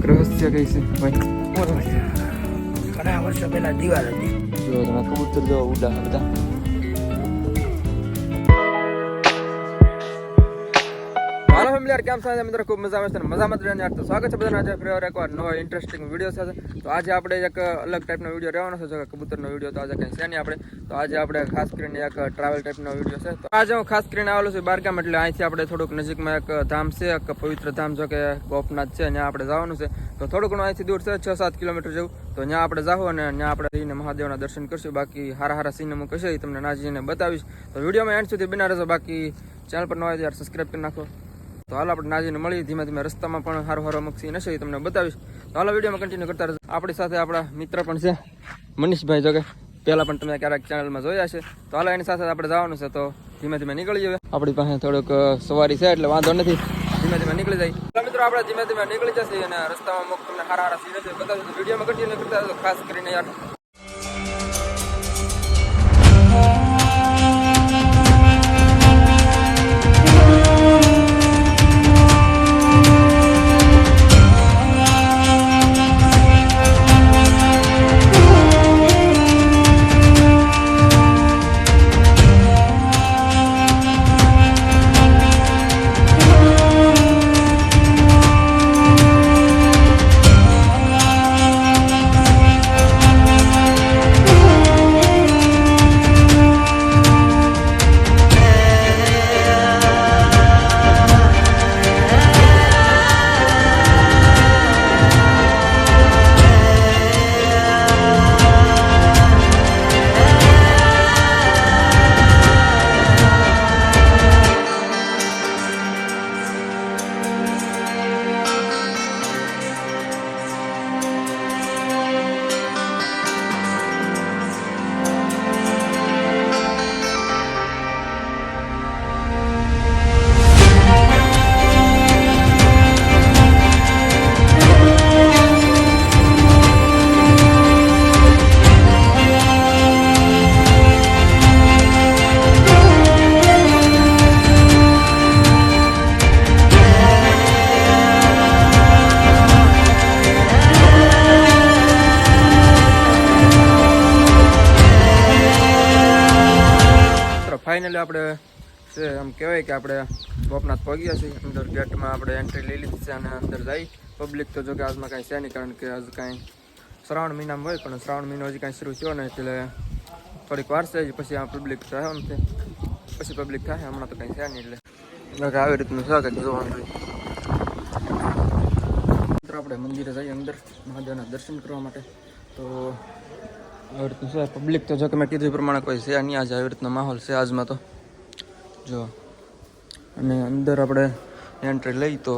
એક રહસ્ય કઈ છે? ભાઈ. ઘણા વર્ષો પહેલા દિવાલ હતી. જો તમે કબૂતર જો ઉડા બધા. યાર કેમ છે મિત્રો? ખૂબ મજા આવે છે મજામાં જ યાર. તો સ્વાગત છે બધાને આજે ફરી વાર એકવાર નવો ઇન્ટરેસ્ટિંગ વીડિયો સાથે. તો આજે આપણે એક અલગ ટાઈપનો વીડિયો રહેવાનો છે. જો કબૂતરનો વીડિયો તો આજે કંઈ છે નહીં આપણે. તો આજે આપણે ખાસ કરીને એક ટ્રાવેલ ટાઈપનો વીડિયો છે. તો આજે હું ખાસ કરીને આવેલો છું બારગામ, એટલે અહીંથી આપણે થોડુંક નજીકમાં એક ધામ છે, એક પવિત્ર ધામ, જો કે ગોપનાથ છે. ત્યાં આપણે જવાનું છે. તો થોડું ઘણું અહીંથી દૂર છે છ સાત કિલોમીટર જેવું. તો ત્યાં આપણે જાઓ અને ત્યાં આપણે જઈને મહાદેવના દર્શન કરશું. બાકી હારા હારા સીન હું કશે તમને નાજીને બતાવીશ. તો વિડીયોમાં એન્ડ સુધી બિના રહેશો બાકી ચેનલ પર ન હોય તો યાર સબસ્ક્રાઈબ કરી નાખો. તો હાલ આપણે નાજીને મળી ધીમે ધીમે રસ્તામાં પણ સારું સારું મક્ષી નશે એ તમને બતાવીશ. તો હાલ વિડીયોમાં કન્ટિન્યુ કરતા આપણી સાથે આપણા મિત્ર પણ છે, મનીષભાઈ જોકે. પહેલાં પણ તમે ક્યારેક ચેનલમાં જોયા છે તો હાલ એની સાથે આપણે જવાનું છે, તો ધીમે ધીમે નીકળી જઈએ આપણી પાસે થોડુંક સવારી છે, એટલે વાંધો નથી. ધીમે ધીમે નીકળી જાય. મિત્રો, આપણે ધીમે ધીમે નીકળી જશે અને રસ્તામાં અમુક તમને સારા સારા સીન હશે બતાવીશ. વિડીયોમાં કન્ટિન્યુ કરતા ખાસ કરીને યાર. ફાઇનલી આપણે છે એમ કહેવાય કે આપણે ગોપનાથ પહોંચ્યા છીએ, અંદર ગેટમાં આપણે એન્ટ્રી લઈ લીધી છે અને અંદર જઈ પબ્લિક તો જો કે આજમાં કાંઈ છે નહીં, કારણ કે આજ કાંઈ શ્રાવણ મહિનામાં હોય, પણ શ્રાવણ મહિનો હજી કાંઈ શરૂ થયો નહીં, એટલે થોડીક વાર છે પછી આ પબ્લિક થાય એમ છે. પછી પબ્લિક થાય, હમણાં તો કાંઈ છે નહીં, એટલે. આવી રીતનું છે કે જોવાનું આપણે મંદિરે જઈએ અંદર, મહાદેવના દર્શન કરવા માટે. તો આવી રીતનું છે. પબ્લિક તો જો કે મેં કીધું પ્રમાણે કોઈ છે નહીં. આજે આવી રીતનો માહોલ છે આજમાં તો. જો અને અંદર આપણે એન્ટ્રી લઈ તો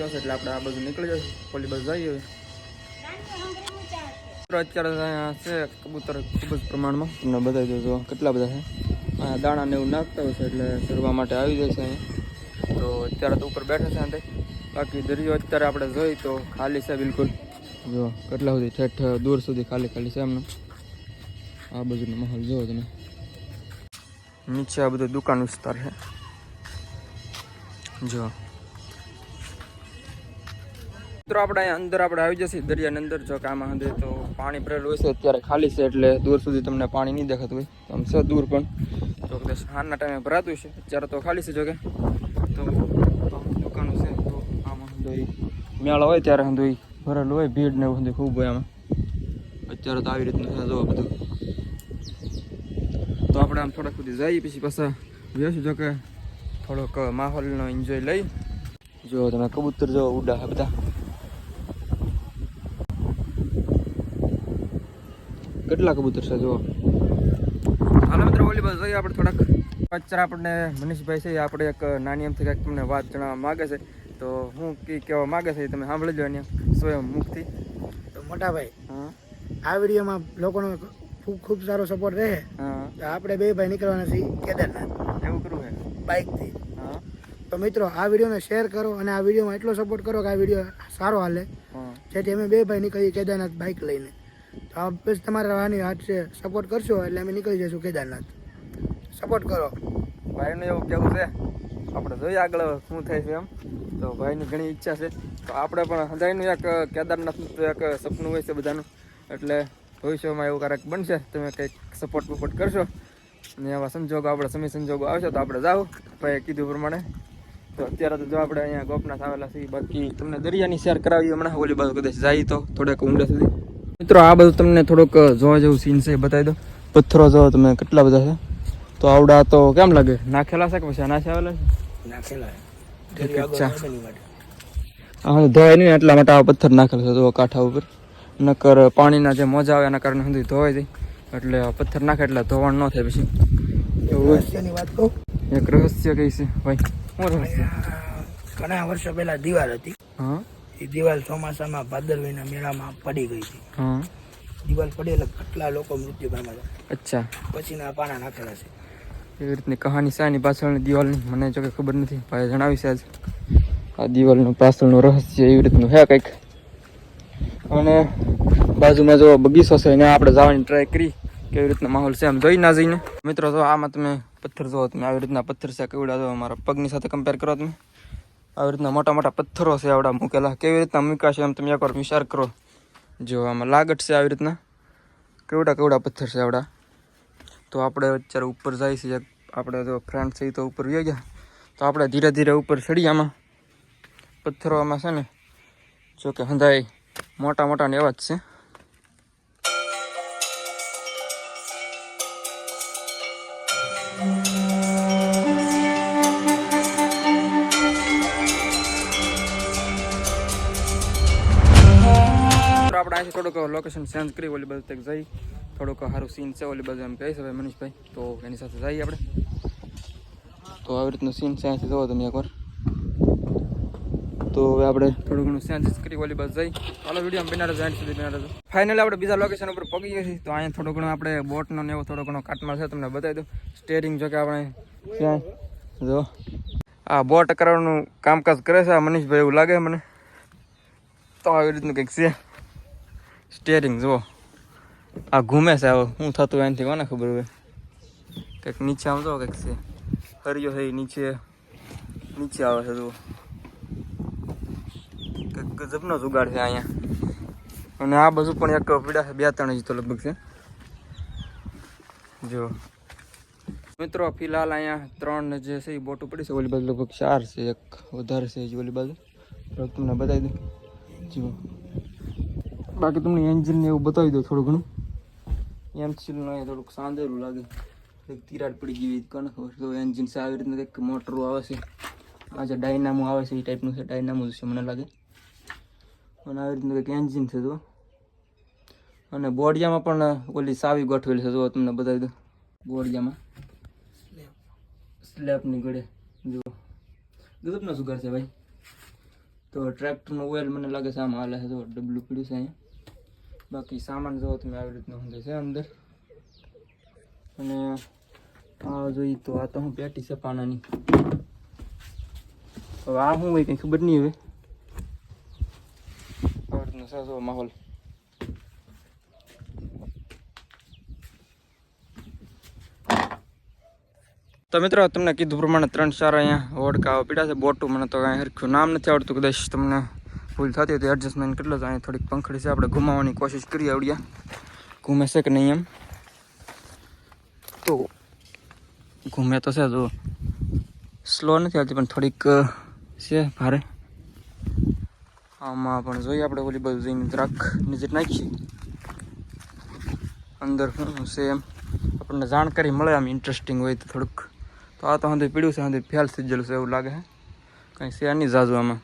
થયો છે એટલે આપણે આ બધું નીકળી જશે પોલી બસ જઈએ અત્યારે અહીંયા છે કબૂતર ખૂબ જ પ્રમાણમાં. તમને બતાવી દઉં કેટલા બધા છે. આ દાણા ને એવું નાખતા હોય છે એટલે ચરવા માટે આવી જશે તો અત્યારે તો ઉપર બેઠા છે આંતે બાકી દરિયો અત્યારે આપણે જોઈ તો ખાલી છે બિલકુલ. જો કેટલા સુધી? ઠેઠ દૂર સુધી ખાલી ખાલી છે એમને. આ બાજુનો માહોલ જોવો તમે. નીચે આ બધો દુકાન વિસ્તાર છે. જો. મિત્રો, આપણે અંદર આપણે આવી જશે દરિયાની અંદર. જો કે આમાં અંદર તો પાણી ભરેલું હોય છે, અત્યારે ખાલી છે એટલે દૂર સુધી તમને પાણી નહીં દેખાતું હોય. આમ છે દૂર પણ. તો કદાચ સાંજના ટાઈમે ભરાતું છે અત્યારે તો ખાલી છે જો કે. તો દુકાનો છે, તો આમાં હંધો મેળો હોય ત્યારે હંધો ઈ ભરેલું હોય, ભીડ ને એવું ખૂબ હોય આમાં. અત્યારે તો આવી રીતનું છે જો બધું. તો આપણે આમ થોડાક સુધી જઈએ, પછી પાછા જોઈશું જો કે થોડોક માહોલનો એન્જોય લઈ જો તમે કબૂતર જો ઉડા બધા. કેટલા કબૂતર છે જો હાલો મિત્રો ઓલી બસ જઈએ આપણે થોડાક. અત્યારે આપણને મનીષભાઈ છે આપણે એક નાની એમથી કંઈક તમને વાત જણાવવા માગે છે. તો હું કી કહેવા માગે છે તમે સાંભળી લો અહીંયા સ્વયં મુખથી. તો મોટાભાઈ હા. આ વિડીયોમાં લોકોનો ખૂબ ખૂબ સારો સપોર્ટ રહે. હા. તો આપણે બે ભાઈ નીકળવાના છીએ કેદારનાથ. એવું કરવું છે? બાઇકથી હા. તો મિત્રો આ વિડીયોને શેર કરો અને આ વિડીયોમાં એટલો સપોર્ટ કરો કે આ વીડિયો સારો હાલે. હા. જેથી અમે બે ભાઈ નીકળીએ કેદારનાથ બાઇક લઈને. તો બસ તમારા આની હાથ છે. સપોર્ટ કરશો એટલે અમે નીકળી જઈશું કેદારનાથ. સપોર્ટ કરો. ભાઈનું એવું કેવું છે. આપણે જોઈએ આગળ શું થાય છે એમ. તો ભાઈની ઘણી ઈચ્છા છે. તો આપણે પણ હૃદયનું એક કેદારનાથનું એક સપનું હોય છે બધાનું. એટલે ભવિષ્યમાં એવું ક્યારેક બનશે, તમે કંઈક સપોર્ટ બપોર્ટ કરશો. ને એવા સંજોગો, આપણે સમય સંજોગો આવશે તો આપણે જાઓ. ભાઈ કીધું પ્રમાણે. તો અત્યારે તો જો આપણે અહીંયા ગોપનાથ આવેલા છીએ. બાકી તમને દરિયાની શેર કરાવી હમણાં. ઓલી બાજુ કદાચ જાય તો થોડેક ઊંડા સુધી. મિત્રો આ બધું તમને થોડોક જોવા જેવું સીન છે બતાવી દો પથ્થરો જો તમે કેટલા બધા છે. તો આવડા તો કેમ લાગે? નાખેલા છે કે પછી આવેલા છે? નાખેલા અચ્છા. હા ધોવાય નહીં એટલા માટે આ પથ્થર નાખેલા છે જો કાંઠા ઉપર. નકર પાણીના જે મોજા આવે એના કારણે સુધી ધોવાઈ જાય એટલે આ પથ્થર નાખે એટલે ધોવાણ ન થાય પછી. કહું? એક રહસ્ય કઈ છે? ભાઈ શું રહસ્ય? ઘણા વર્ષો પહેલા દિવાલ હતી. હા? એ દિવાલ ચોમાસામાં ભાદરવીના મેળામાં પડી ગઈ હતી. દિવાલ પડી એટલે કેટલા લોકો મૃત્યુ પામ્યા હતા. અચ્છા. પછીના પાના નાખેલા છે. એવી રીતની કહાની શાની પાછળની દિવાલની? મને જો કે ખબર નથી ભાઈ જણાવી આજ. આ દિવાલનું પાછળનું રહસ્ય એવી રીતનું હે કંઈક. અને બાજુમાં જો બગીચો છે એને આપણે જવાની ટ્રાય કરી. કેવી રીતનો માહોલ છે આમ જોઈ ના જઈને. મિત્રો જો આમાં તમે પથ્થર જો તમે આવી રીતના પથ્થર છે કેવડા જો મારા પગની સાથે કમ્પેર કરો તમે. આવી રીતના મોટા મોટા પથ્થરો છે આવડા મૂકેલા. કેવી રીતના મૂક્યા એમ તમે એકવાર વિચાર કરો. જો આમાં લાગટ છે આવી રીતના. કેવડા કેવડા પથ્થર છે આવડા. તો આપણે અત્યારે ઉપર જાય છે આપણે જો ફ્રેન્ડ છે તો ઉપર વ્યા ગયા. તો આપણે ધીરે ધીરે ઉપર ચડી આમાં. પથ્થરો આમાં છે ને, જો કે મોટા મોટા ને એવા જ છે. આપણે અહીંથી થોડુંક લોકેશન ચેન્જ કરી, ઓલી બાજુ તક જઈ. થોડુંક સારું સીન છે, ઓલી બાજુ એમ કહે છે ભાઈ મનીષભાઈ. તો એની સાથે જઈએ આપણે. તો આવી રીતનું સીન છે અહીંથી જોવો તમે એકવાર. તો હવે આપણે થોડું ઘણું ચેન્જીસ કરી, ઓલી બસ જઈ. ચાલો વીડિયો બિના જાય, સુધી બિના ફાઇનલી આપણે બીજા લોકેશન ઉપર પગી ગયા તો અહીંયા થોડું ઘણું આપણે બોટનો ને એવો થોડો ઘણો કાટમાળ છે, તમને બતાવી દઉં. સ્ટેરિંગ જો કે આપણે ત્યાં જો. આ બોટ કરવાનું કામકાજ કરે છે, આ મનીષભાઈ એવું લાગે મને. તો આવી રીતનું કંઈક છે. સ્ટેરિંગ જુઓ. આ ઘૂમે છે, હવે શું થતું એનાથી કોને ખબર હોય? કંઈક નીચે આમ કંઈક છે. હરિયો છે નીચે. નીચે આવે છે, જુઓ. કંઈક ગજબનો જુગાડ છે અહીંયા. અને આ બાજુ પણ એક પીડા છે, બે ત્રણ જ લગભગ છે. જો મિત્રો, ફિલહાલ અહીંયા ત્રણ જે છે, એ બોટો પડી છે, ઓલી બાજુ લગભગ ચાર છે, એક વધારે છે ઓલી બાજુ. તમને બતાવી દઉં. જુઓ. બાકી તમને એન્જિન ને એવું બતાવી દઉં થોડું ઘણું. એમ સીલનું અહીંયા થોડુંક સાંધેલું લાગે. એક તિરાડ પડી ગઈ કોને ખબર. તો એન્જિન છે આવી રીતના કંઈક મોટરો આવે છે. આ જે ડાયનામો આવે છે, એ ટાઈપનું છે. ડાયનામો છે મને લાગે. અને આવી રીતનું કંઈક એન્જિન છે જો. અને બોડિયામાં પણ ઓલી સાવી ગોઠવેલી છે. જો, તમને બતાવી દઉં. બોડિયામાં. સ્લેબની ગળે. જુઓ ગજબના સુગર છે ભાઈ. તો ટ્રેક્ટરનું ઓઇલ મને લાગે છે આમ હાલે છે. જો ડબલું પીડ્યું છે અહીંયા. બાકી સામાન જો તમે આવી રીતનું સમજે છે અંદર. અને આ જોઈએ તો આ તો હું પેટી છે પાનાની હવે આ શું હોય કંઈ ખબર નહીં હવે. આવી રીતનો માહોલ. તો મિત્રો તમને કીધું પ્રમાણે ત્રણ ચાર અહીંયા ઓડકા પીડા છે. બોટું મને તો કાંઈ હરખ્યું નામ નથી આવડતું. કદાચ તમને ભૂલ થતી હોય તો એડજસ્ટમેન્ટ કેટલો અહીંયા થોડીક પંખડી છે. આપણે ઘુમાવવાની કોશિશ કરી આવડ્યા. ઘૂમે છે કે નહીં એમ? તો ઘૂમે તો છે જો. સ્લો નથી આવતી, પણ થોડીક છે ભારે. આમાં પણ જોઈએ આપણે ઓલી બધું જઈને જરાક નજર નાખીએ. અંદર શું છે એમ? આપણને જાણકારી મળે આમ ઇન્ટરેસ્ટિંગ હોય તો થોડુંક. તો આ તો સાંધે પીડ્યું છે, હંધી ફેલ થઈ ગયેલું છે એવું લાગે છે કંઈ છે નહીં જાજુ આમાં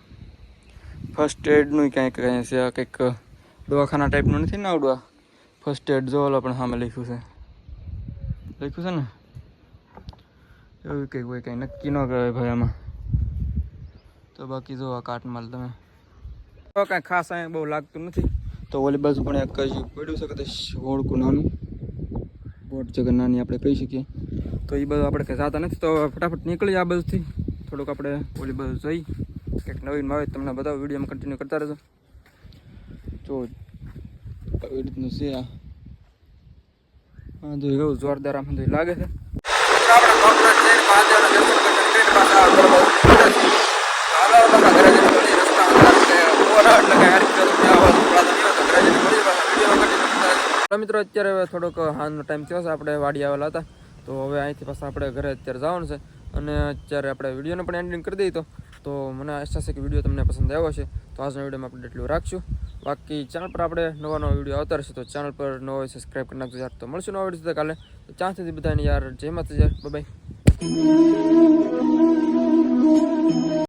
ફર્સ્ટ એડનું કંઈક કંઈ છે? આ કંઈક દવાખાના ટાઈપનું નથી ને આવડું આ ફર્સ્ટ એડ જો ઓલો પણ સામે લખ્યું છે. લખ્યું છે ને? એવું કંઈક હોય, કંઈ નક્કી ન કહેવાય ભાઈ આમાં. તો બાકી જો આ કાટમાલ તમે. તો કાંઈ ખાસ અહીંયા બહુ લાગતું નથી. તો ઓલી બાજુ પણ એક હજી પડ્યું છે કદાચ હોડકું નાનું. બોટ જગર નાની આપણે કહી શકીએ. તો એ બધું આપણે કંઈ જાતા નથી. તો ફટાફટ નીકળી આ બાજુથી. થોડુંક આપણે ઓલી બાજુ જઈ. કંઈક નવીન આવે તમને બધા વિડીયોમાં કન્ટિન્યુ કરતા રહેજો. જો, આવી રીતનું છે આ. હા તો એવું જોરદાર આમ તો લાગે છે. મિત્રો, અત્યારે થોડોક હાનનો ટાઈમ થયો છે, આપણે વાડી આવેલા હતા. તો હવે અહીંથી પાછા આપણે ઘરે અત્યારે જવાનું છે. અને અત્યારે આપણે વિડીયોને પણ એન્ડિંગ કરી દઈએ તો તો મને આશા છે કે વીડિયો તમને પસંદ આવ્યો છે તો આજના વિડીયોમાં આપણે એટલું રાખશું. બાકી ચેનલ પર આપણે નવા નવા વીડિયો આવતા રહેશે તો ચેનલ પર નવો સબસ્ક્રાઈબ કરી નાખજો યાર. તો મળશું નવા વીડિયો કાલે. તો ત્યાં સુધી બધાને યાર જય માતા યાર બાય